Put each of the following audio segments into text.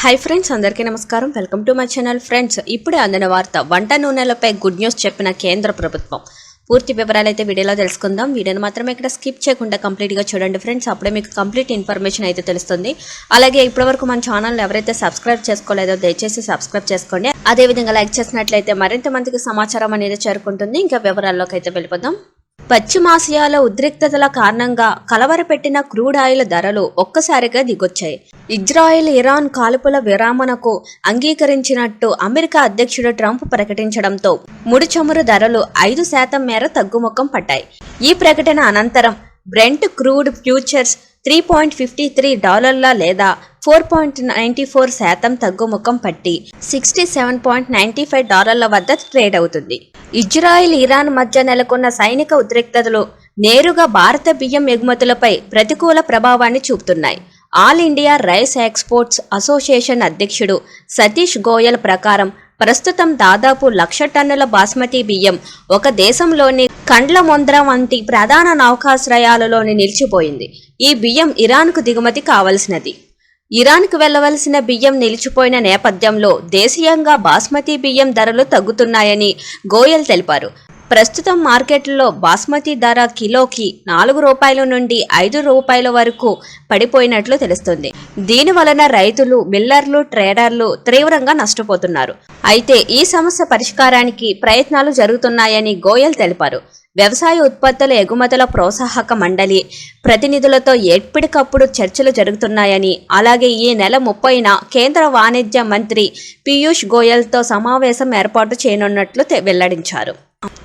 Hi friends అందరికీ నమస్కారం. Welcome to my channel friends ఇప్పుడే అందిన వార్త వంట నూనెలపై గుడ్ న్యూస్ చెప్పిన కేంద్ర ప్రభుత్వం. పూర్తి వివరాలు అయితే వీడియోలో తెలుసుకుందాం. వీడియోని మాత్రం ఇక్కడ స్కిప్ చేయకుండా కంప్లీట్గా చూడండి ఫ్రెండ్స్ అప్పుడే మీకు కంప్లీట్ ఇన్ఫర్మేషన్ అయితే తెలుస్తుంది. అలాగే ఇప్పటివరకు మన ఛానల్ ఎవరైతే సబ్స్క్రైబ్ చేసుకోలేదో దయచేసి సబ్స్క్రైబ్ చేసుకోండి. అదేవిధంగా లైక్ చేసినట్లయితే మరింత మందికి సమాచారం అనేది చేరుకుంటుంది. ఇంకా వివరాల్లోకి అయితే వెళ్ళిపోదాం. పశ్చిమాసియాలో ఉద్రిక్తతల కారణంగా కలవరపెట్టిన క్రూడ్ ఆయిల్ ధరలు ఒక్కసారిగా దిగొచ్చాయి. ఇజ్రాయెల్ ఇరాన్ కాల్పుల విరామణకు అంగీకరించినట్టు అమెరికా అధ్యక్షుడు ట్రంప్ ప్రకటించడంతో ముడి చమురు ధరలు ఐదు శాతం మేర తగ్గుముఖం పట్టాయి ఈ ప్రకటన అనంతరం brent crude futures three point fifty three డాలర్ల లేదా ఫోర్ పాయింట్ నైంటీ ఫోర్ శాతం తగ్గుముఖం పట్టి sixty seven point ninety five డాలర్ల వద్ద ట్రేడ్ అవుతుంది. ఇజ్రాయిల్ ఇరాన్ మధ్య నెలకొన్న సైనిక ఉద్రిక్తతలు నేరుగా భారత బియ్యం ఎగుమతులపై ప్రతికూల ప్రభావాన్ని చూపుతున్నాయి. All India rice exports association అధ్యక్షుడు సతీష్ గోయల్ ప్రకారం ప్రస్తుతం దాదాపు లక్ష టన్నుల బాస్మతి బియ్యం ఒక దేశంలోని కండ్ల మొంద్ర వంటి ప్రధాన నౌకాశ్రయాలలోని నిలిచిపోయింది. ఈ బియ్యం ఇరాన్కు దిగుమతి కావలసినది. ఇరాన్కు వెళ్ళవలసిన బియ్యం నిలిచిపోయిన నేపథ్యంలో దేశీయంగా బాస్మతి బియ్యం ధరలు తగ్గుతున్నాయని గోయల్ తెలిపారు. ప్రస్తుతం మార్కెట్లో బాస్మతి ధర కిలోకి నాలుగు రూపాయల నుండి ఐదు రూపాయల వరకు పడిపోయినట్లు తెలుస్తుంది. దీని వలన రైతులు మిల్లర్లు ట్రేడర్లు తీవ్రంగా నష్టపోతున్నారు. అయితే ఈ సమస్య పరిష్కారానికి ప్రయత్నాలు జరుగుతున్నాయని గోయల్ తెలిపారు. వ్యవసాయ ఉత్పత్తుల ఎగుమతుల ప్రోత్సాహక మండలి ప్రతినిధులతో ఎప్పటికప్పుడు చర్చలు జరుగుతున్నాయని అలాగే ఈ నెల ముప్పైన కేంద్ర వాణిజ్య మంత్రి పీయూష్ గోయల్తో సమావేశం ఏర్పాటు చేయనున్నట్లు వెల్లడించారు.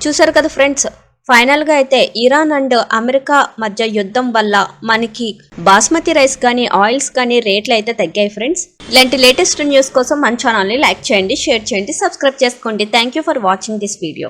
చూసారు కదా ఫ్రెండ్స్ ఫైనల్గా అయితే ఇరాన్ అండ్ అమెరికా మధ్య యుద్ధం వల్ల మనకి బాస్మతి రైస్ కానీ ఆయిల్స్ కానీ రేట్లు అయితే తగ్గాయి ఫ్రెండ్స్. ఇలాంటి లేటెస్ట్ న్యూస్ కోసం మన ఛానల్ని లైక్ చేయండి షేర్ చేయండి సబ్స్క్రైబ్ చేసుకోండి. Thank you for watching this video.